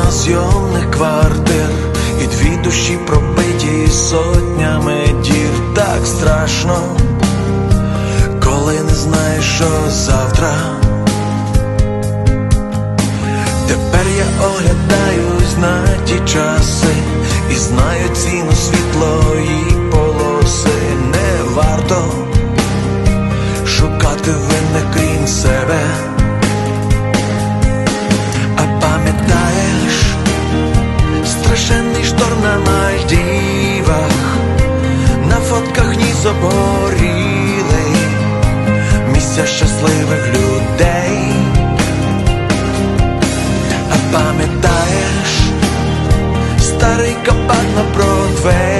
Павутина зйомних квартир І дві душі пробиті сотнями дір Так страшно, коли не знаєш, що завтра. Тепер я оглядаюсь на ті часи і знаю ціну світлої полоси. Не варто шукати винних крім себе. Обгорілий, місця щасливих людей. А пам'ятаєш старий кабак на Бродвеї,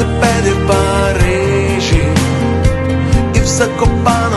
велосипеди в Парижі. І в Закопаному